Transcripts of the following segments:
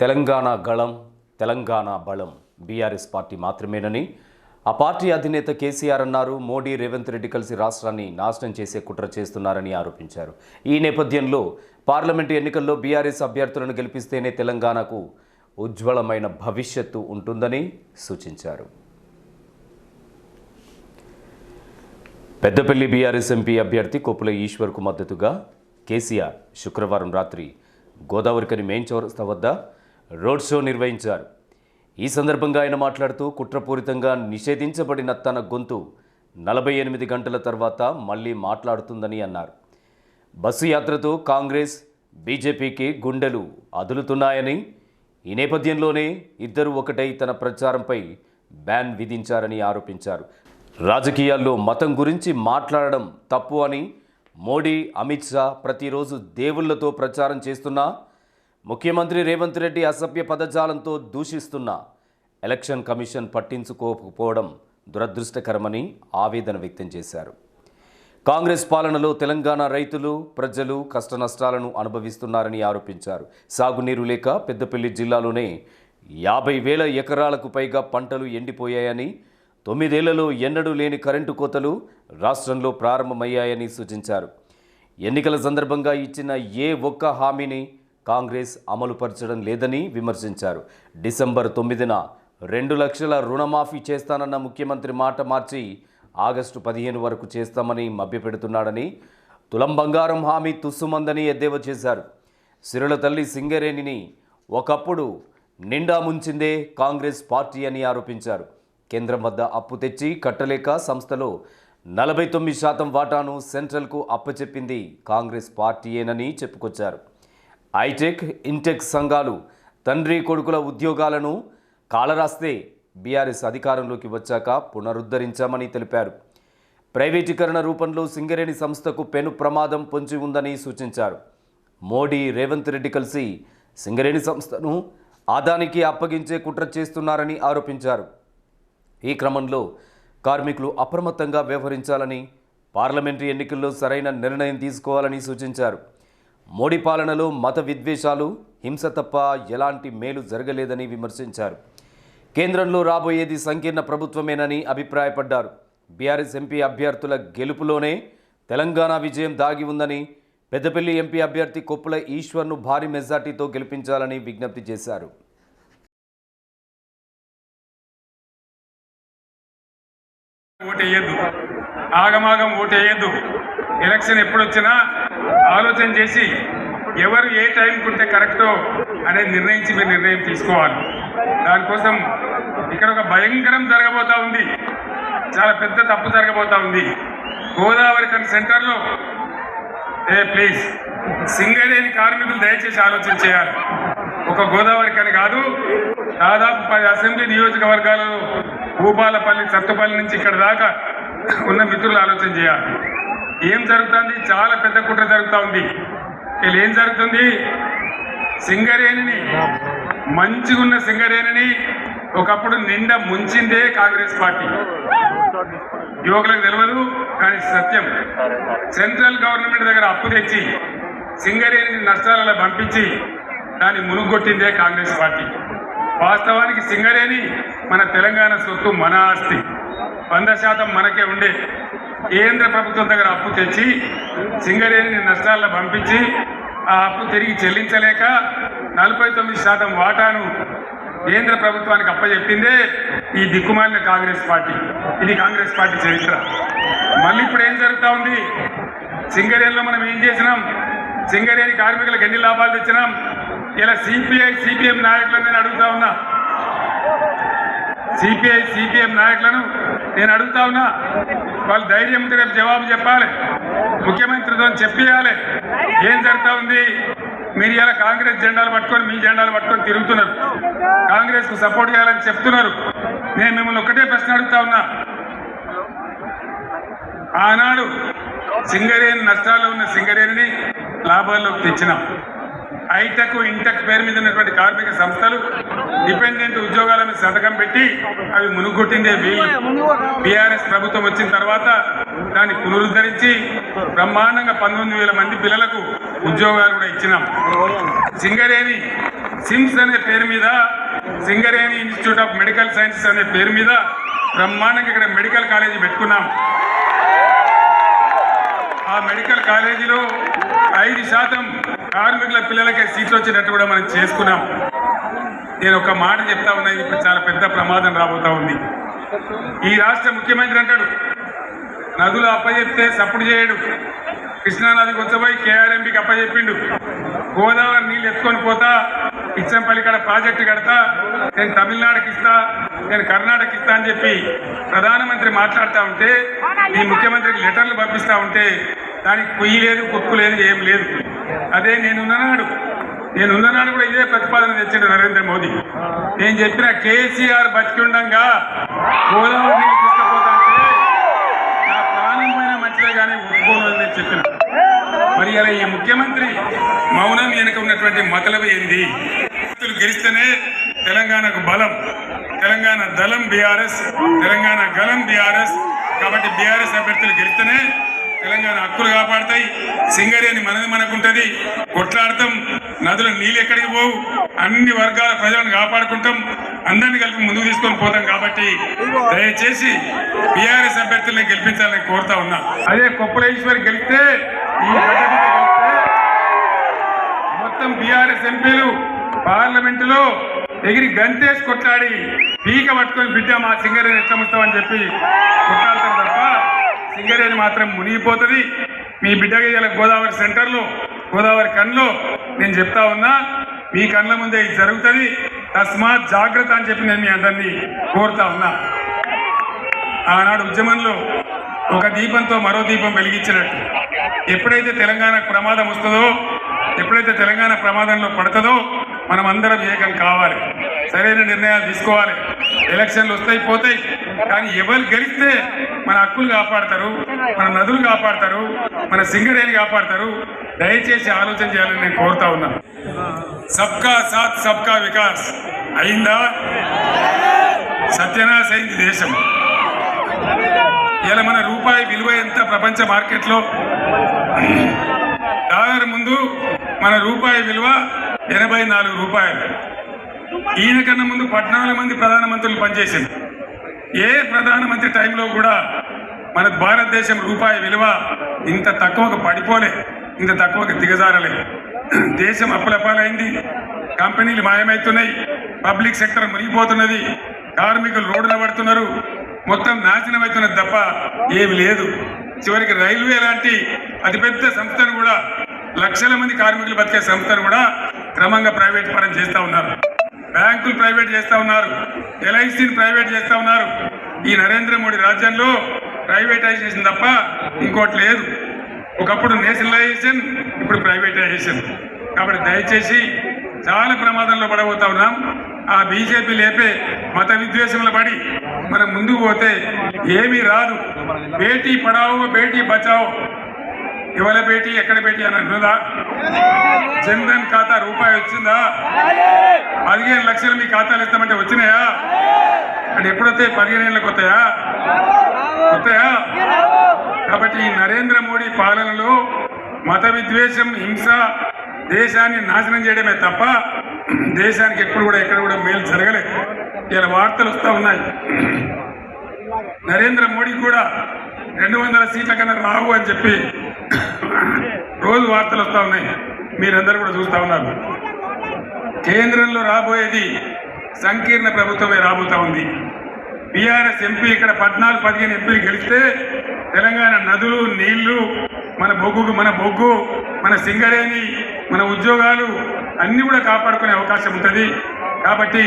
తెలంగాణ గళం తెలంగాణ బలం BRS party మాత్రమేనని. ఆ పార్టీ అధినేత కేసీఆర్ అన్నారు మోడీ రేవంత్ రెడ్డి కలిసి రాష్ట్రాన్ని నాశనం చేసే కుట్ర చేస్తున్నారని ఆరోపించారు. ఈ నేపథ్యంలో పార్లమెంటు ఎన్నికల్లో బీఆర్ఎస్ అభ్యర్థులను గెలిపిస్తేనే తెలంగాణకు ఉజ్వలమైన భవిష్యత్తు ఉంటుందని సూచించారు. పెద్దపల్లి బీఆర్ఎస్ ఎంపీ అభ్యర్థి కొప్పుల ఈశ్వర్కు మద్దతుగా కేసీఆర్ శుక్రవారం రాత్రి గోదావరికని మెయిన్ చౌరస్తా వద్ద రోడ్ షో నిర్వహించారు. ఈ సందర్భంగా ఆయన మాట్లాడుతూ కుట్రపూరితంగా నిషేధించబడిన తన గొంతు నలభై ఎనిమిది గంటల తర్వాత మళ్ళీ మాట్లాడుతుందని అన్నారు. బస్సు యాత్రతో కాంగ్రెస్ బీజేపీకి గుండెలు అదులుతున్నాయని ఈ నేపథ్యంలోనే ఇద్దరు ఒకటై తన ప్రచారంపై బ్యాన్ విధించారని ఆరోపించారు. రాజకీయాల్లో మతం గురించి మాట్లాడడం తప్పు అని మోడీ అమిత్ షా ప్రతిరోజు దేవుళ్ళతో ప్రచారం చేస్తున్నా ముఖ్యమంత్రి రేవంత్ రెడ్డి అసభ్య పదజాలంతో దూషిస్తున్న ఎలక్షన్ కమిషన్ పట్టించుకోకపోవడం దురదృష్టకరమని ఆవేదన వ్యక్తం చేశారు. కాంగ్రెస్ పాలనలో తెలంగాణ రైతులు ప్రజలు కష్టనష్టాలను అనుభవిస్తున్నారని ఆరోపించారు. సాగునీరు లేక పెద్దపల్లి జిల్లాలోనే యాభై వేల ఎకరాలకు పైగా పంటలు ఎండిపోయాయని తొమ్మిదేళ్ళలో ఎన్నడూ లేని కరెంటు కోతలు రాష్ట్రంలో ప్రారంభమయ్యాయని సూచించారు. ఎన్నికల సందర్భంగా ఇచ్చిన ఏ ఒక్క హామీని కాంగ్రెస్ అమలుపరచడం లేదని విమర్శించారు. డిసెంబర్ తొమ్మిదిన రెండు లక్షల రుణమాఫీ చేస్తానన్న ముఖ్యమంత్రి మాట మార్చి ఆగస్టు పదిహేను వరకు చేస్తామని మభ్యపెడుతున్నాడని తులం బంగారం హామీ తుస్సుమందని ఎద్దేవా చేశారు. సిరుల తల్లి సింగరేణిని ఒకప్పుడు నిండా ముంచిందే కాంగ్రెస్ పార్టీ అని ఆరోపించారు. కేంద్రం వద్ద అప్పు తెచ్చి కట్టలేక సంస్థలో నలభై తొమ్మిది శాతం వాటాను సెంట్రల్కు అప్పచెప్పింది కాంగ్రెస్ పార్టీయేనని చెప్పుకొచ్చారు. ఐటెక్ ఇంటెక్ సంఘాలు తండ్రి కొడుకుల ఉద్యోగాలను కాలరాస్తే బీఆర్ఎస్ అధికారంలోకి వచ్చాక పునరుద్ధరించామని తెలిపారు. ప్రైవేటీకరణ రూపంలో సింగరేణి సంస్థకు పెను ప్రమాదం పొంచి ఉందని సూచించారు. మోడీ రేవంత్ రెడ్డి కలిసి సింగరేణి సంస్థను ఆదానికి అప్పగించే కుట్ర చేస్తున్నారని ఆరోపించారు. ఈ క్రమంలో కార్మికులు అప్రమత్తంగా వ్యవహరించాలని పార్లమెంటరీ ఎన్నికల్లో సరైన నిర్ణయం తీసుకోవాలని సూచించారు. మోడీ పాలనలో మత విద్వేషాలు హింస తప్ప ఎలాంటి మేలు జరగలేదని విమర్శించారు. కేంద్రంలో రాబోయేది సంకీర్ణ ప్రభుత్వమేనని అభిప్రాయపడ్డారు. బీఆర్ఎస్ ఎంపీ అభ్యర్థుల గెలుపులోనే తెలంగాణ విజయం దాగి ఉందని పెద్దపల్లి ఎంపీ అభ్యర్థి కొప్పుల ఈశ్వర్ను భారీ మెజార్టీతో గెలిపించాలని విజ్ఞప్తి చేశారు. ఓటేయద్దు. ఆగమాగం ఓటేయద్దు. ఎలక్షన్ ఎప్పుడు వచ్చినా ఆలోచన చేసి ఎవరు ఏ టైంకి ఉంటే కరెక్టో అనేది నిర్ణయించి మీరు నిర్ణయం తీసుకోవాలి. దానికోసం ఇక్కడ ఒక భయంకరం జరగబోతా ఉంది. చాలా పెద్ద తప్పు జరగబోతా ఉంది. గోదావరి కన్ సెంటర్లో ఏ ప్లీజ్ సింగరేణి కార్మికులు దయచేసి ఆలోచన చేయాలి. ఒక గోదావరి కని కాదు దాదాపు పది అసెంబ్లీ నియోజకవర్గాలలో భూపాలపల్లి సత్తుపల్లి నుంచి ఇక్కడ దాకా ఉన్న మిత్రులు ఆలోచన చేయాలి. ఏం జరుగుతుంది? చాలా పెద్ద కుట్ర జరుగుతూ ఉంది. వీళ్ళు ఏం జరుగుతుంది? సింగరేణిని మంచిగున్న సింగరేణిని ఒకప్పుడు నిండా ముంచిందే కాంగ్రెస్ పార్టీ. యువకులకు తెలియదు కానీ సత్యం. సెంట్రల్ గవర్నమెంట్ దగ్గర అప్పు తెచ్చి సింగరేణిని నష్టాలలో పంపించి దాన్ని మునుగొట్టిందే కాంగ్రెస్ పార్టీ. వాస్తవానికి సింగరేణి మన తెలంగాణ సొత్తు మన ఆస్తి. వంద శాతం మనకే ఉండే. కేంద్ర ప్రభుత్వం దగ్గర అప్పు తెచ్చి సింగరేణిని నష్టాల్లో పంపించి ఆ అప్పు తిరిగి చెల్లించలేక నలభై తొమ్మిది శాతం వాటాను కేంద్ర ప్రభుత్వానికి అప్పచెప్పిందే ఈ దిక్కుమాలిన కాంగ్రెస్ పార్టీ. ఇది కాంగ్రెస్ పార్టీ చరిత్ర. మళ్ళీ ఇప్పుడు ఏం జరుగుతూ ఉంది? సింగరేణిలో మనం ఏం చేసినాం? సింగరేణి కార్మికులకు ఎన్ని లాభాలు తెచ్చినాం? ఇలా సిపిఐ సిపిఎం నాయకులను నేను అడుగుతా ఉన్నా. సిపిఐ సిపిఎం నాయకులను నేను అడుగుతా ఉన్నా వాళ్ళు ధైర్యం రేపు జవాబు చెప్పాలి. ముఖ్యమంత్రితో చెప్పియాలి. ఏం జరుగుతా ఉంది? మీరు ఇలా కాంగ్రెస్ జెండాలు పట్టుకొని మీ జెండాలు పట్టుకొని తిరుగుతున్నారు. కాంగ్రెస్కు సపోర్ట్ చేయాలని చెప్తున్నారు. నేను మిమ్మల్ని ఒకటే ప్రశ్న అడుగుతా ఉన్నా. ఆనాడు సింగరేణి నష్టాల్లో ఉన్న సింగరేణిని లాభాల్లోకి తెచ్చినాం. హైటెక్ ఇంటెక్ పేరు మీద ఉన్నటువంటి కార్మిక సంస్థలు డిపెండెంట్ ఉద్యోగాల మీద సంతకం పెట్టి అవి మునుగొట్టిందే బీఆర్ఎస్ ప్రభుత్వం వచ్చిన తర్వాత దాన్ని పునరుద్ధరించి బ్రహ్మాండంగా పంతొమ్మిది వేల మంది పిల్లలకు ఉద్యోగాలు కూడా ఇచ్చినాం. సింగరేణి సిమ్స్ అనే పేరు మీద Singareni institute of medical sciences అనే పేరు మీద బ్రహ్మాండంగా ఇక్కడ మెడికల్ కాలేజీ పెట్టుకున్నాం. ఆ మెడికల్ కాలేజీలో ఐదు శాతం కార్మికుల పిల్లలకే సీట్లు వచ్చినట్టు కూడా మనం చేసుకున్నాం. నేను ఒక మాట చెప్తా ఉన్నా ఇది చాలా పెద్ద ప్రమాదం రాబోతా ఉంది. ఈ రాష్ట్ర ముఖ్యమంత్రి అంటాడు నదులు అప్పచెప్తే సప్పుడు చేయడు. కృష్ణానది కొంచెంపోయి కేఆర్ఎంబికి అప్పచెప్పిండు గోదావరి నీళ్ళు ఎత్తుకొని పోతా ఇచ్చంపల్లి కాడ ప్రాజెక్టు కడతా నేను తమిళనాడుకి ఇస్తా నేను కర్ణాటక ఇస్తా అని చెప్పి ప్రధానమంత్రి మాట్లాడుతూ ఉంటే ఈ ముఖ్యమంత్రికి లెటర్లు పంపిస్తా ఉంటే దానికి పొయ్యి లేదు కుక్కు లేదు ఏం లేదు. అదే నేనున్ననాడు నేనున్ననాడు కూడా ఇదే ప్రతిపాదన తెచ్చిండు నరేంద్ర మోదీ. నేను చెప్పిన కేసీఆర్ బతికి ఉండంగా గోదావరి నీళ్ళు నా మంచిదే కానీ ఒప్పుకోను అని నేను చెప్పిన. మరి అలా ఈ ముఖ్యమంత్రి మౌనం వెనుక ఉన్నటువంటి మతలబు ఏంది? గెలిస్తేనే తెలంగాణకు బలం. తెలంగాణ దళం బీఆర్ఎస్ తెలంగాణ గలం బీఆర్ఎస్. కాబట్టి బీఆర్ఎస్ అభ్యర్థులు గెలిస్తేనే తెలంగాణ హక్కులు కాపాడతాయి. సింగరేణి మనది మనకుంటది. కొట్లాడతాం. నదుల నీళ్ళు ఎక్కడికి పోవు? అన్ని వర్గాల ప్రజలను కాపాడుకుంటాం. అందరిని కలిపి ముందుకు తీసుకొని పోతాం కాబట్టి దయచేసి బీఆర్ఎస్ అభ్యర్థుల్ని గెలిపించాలని కోరుతా ఉన్నా. అదే కొప్పుల గెలిస్తే ఈ మొత్తం బీఆర్ఎస్ ఎంపీలు పార్లమెంటులో ఎగిరి గంతేసి కొట్లాడి పీక పట్టుకొని బిడ్డ మా సింగరేణి ఎట్లా ముస్తామని చెప్పి కొట్లాడతారు సింగరేణి మాత్రం మునిగిపోతుంది. మీ బిడ్డగా ఇవాళ గోదావరి సెంటర్లో గోదావరి కన్లో నేను చెప్తా ఉన్నా మీ కళ్ళ ముందే ఇది జరుగుతుంది. తస్మాత్ జాగ్రత్త అని చెప్పి నేను మీ అందరినీ కోరుతా ఉన్నా. ఆనాడు ఉద్యమంలో ఒక దీపంతో మరో దీపం వెలిగించినట్టు. ఎప్పుడైతే తెలంగాణ ప్రమాదం వస్తుందో ఎప్పుడైతే తెలంగాణ ప్రమాదంలో పడుతుందో మనం అందరం ఏకం కావాలి. సరైన నిర్ణయాలు తీసుకోవాలి. ఎలక్షన్లు వస్తాయి పోతాయి. కానీ ఎవరు గెలిస్తే మన హక్కులు కాపాడతారు మన నదులు కాపాడతారు మన సింగరేణి కాపాడతారు. దయచేసి ఆలోచన చేయాలని నేను కోరుతా ఉన్నాను సబ్కా సాత్ సబ్కా వికాస్. అయిందా? సత్యనాశ అయింది దేశం. ఇలా మన రూపాయి విలువ ఎంత ప్రపంచ మార్కెట్లో? డాలర్ ముందు మన రూపాయి విలువ ఎనభై నాలుగు రూపాయలు. ఈయన కన్నా ముందు పద్నాలుగు మంది ప్రధానమంత్రులు పనిచేసింది. ఏ ప్రధానమంత్రి టైంలో కూడా మన భారతదేశం రూపాయి విలువ ఇంత తక్కువకు పడిపోలే ఇంత తక్కువకు దిగజారలే. దేశం అప్పులపాలైంది కంపెనీలు మాయమవుతున్నాయి పబ్లిక్ సెక్టర్ మునిగిపోతున్నది కార్మికులు రోడ్డున పడుతున్నారు మొత్తం నాశనం అవుతున్నది తప్ప ఏమి లేదు. చివరికి రైల్వే లాంటి అతిపెద్ద సంస్థను కూడా లక్షల మంది కార్మికులు బతికే సంస్థను కూడా క్రమంగా ప్రైవేట్ పరం చేస్తూ ఉన్నారు. బ్యాంకులు ప్రైవేట్ చేస్తూ ఉన్నారు ఎల్ఐసిని ప్రైవేట్ చేస్తూ ఉన్నారు. ఈ నరేంద్ర మోడీ రాజ్యంలో ప్రైవేటైజేషన్ తప్ప ఇంకోటి లేదు. ఒకప్పుడు నేషనలైజేషన్ ఇప్పుడు ప్రైవేటైజేషన్. కాబట్టి దయచేసి చాలా ప్రమాదంలో పడబోతా ఉన్నాం. ఆ బీజేపీ లేపే మత విద్వేషంలో పడి మనం ముందుకు పోతే ఏమీ రాదు. బేటీ పడావో బేటీ బచావో. ఇవాళ బేటీ ఎక్కడ బేటీ అని అన్నదా జన్ధన్ ఖాతా రూపాయి వచ్చిందా? పదిహేను లక్షలు మీ ఖాతాలు ఇస్తామంటే వచ్చినాయా? అంటే ఎప్పుడొస్తాయి పదిహేను ఏళ్ళకి వస్తాయా? వస్తాయా? కాబట్టి ఈ నరేంద్ర మోడీ పాలనలో మత విద్వేషం హింస దేశాన్ని నాశనం చేయడమే తప్ప దేశానికి ఎప్పుడు కూడా ఎక్కడ కూడా మేలు జరగలేదు. ఇలా వార్తలు వస్తూ ఉన్నాయి. నరేంద్ర మోడీ కూడా రెండు వందల సీట్ల కన్నా రావు అని చెప్పి రోజు వార్తలు వస్తూ ఉన్నాయి. మీరందరూ కూడా చూస్తూ ఉన్నారు. కేంద్రంలో రాబోయేది సంకీర్ణ ప్రభుత్వమే రాబోతా ఉంది. బీఆర్ఎస్ ఎంపీ ఇక్కడ పద్నాలుగు పదిహేను ఎంపీలు గెలిస్తే తెలంగాణ నదులు నీళ్ళు మన బొగ్గు మన బొగ్గు మన సింగరేణి మన ఉద్యోగాలు అన్నీ కూడా కాపాడుకునే అవకాశం ఉంటుంది. కాబట్టి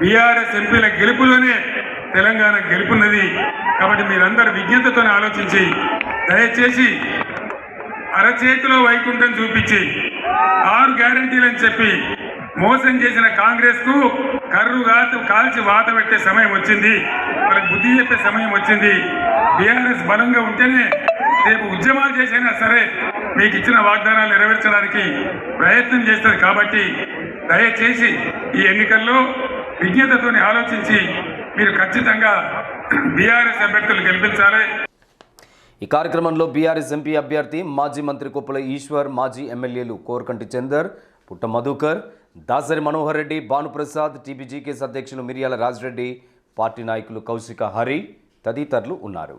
బీఆర్ఎస్ ఎంపీల గెలుపులోనే తెలంగాణ గెలుపున్నది. కాబట్టి మీరందరూ విజ్ఞతతో ఆలోచించి దయచేసి అరచేతిలో వైకుంఠం చూపించి ఆరు గ్యారంటీలని చెప్పి మోసం చేసిన కాంగ్రెస్కు కర్రు కాల్చి వాత పెట్టే సమయం వచ్చింది. వాళ్ళకి బుద్ధి చెప్పే సమయం వచ్చింది. బీఆర్ఎస్ బలంగా ఉంటేనే రేపు ఉద్యమాలు చేసైనా సరే మీకు ఇచ్చిన వాగ్దానాలు నెరవేర్చడానికి ప్రయత్నం చేస్తుంది కాబట్టి దయచేసి ఈ ఎన్నికల్లో విజ్ఞతతోని ఆలోచించి మీరు ఖచ్చితంగా బీఆర్ఎస్ అభ్యర్థులు గెలిపించాలి. ఈ కార్యక్రమంలో బీఆర్ఎస్ ఎంపీ అభ్యర్థి మాజీ మంత్రి కొప్పుల ఈశ్వర్ మాజీ ఎమ్మెల్యేలు కోరకంటి చందర్ పుట్ట మధుకర్ దాసరి మనోహర్ రెడ్డి భానుప్రసాద్ టీబీజీకేస్ అధ్యక్షులు మిరియాల రాజరెడ్డి పార్టీ నాయకులు కౌశిక హరి తదితరులు ఉన్నారు.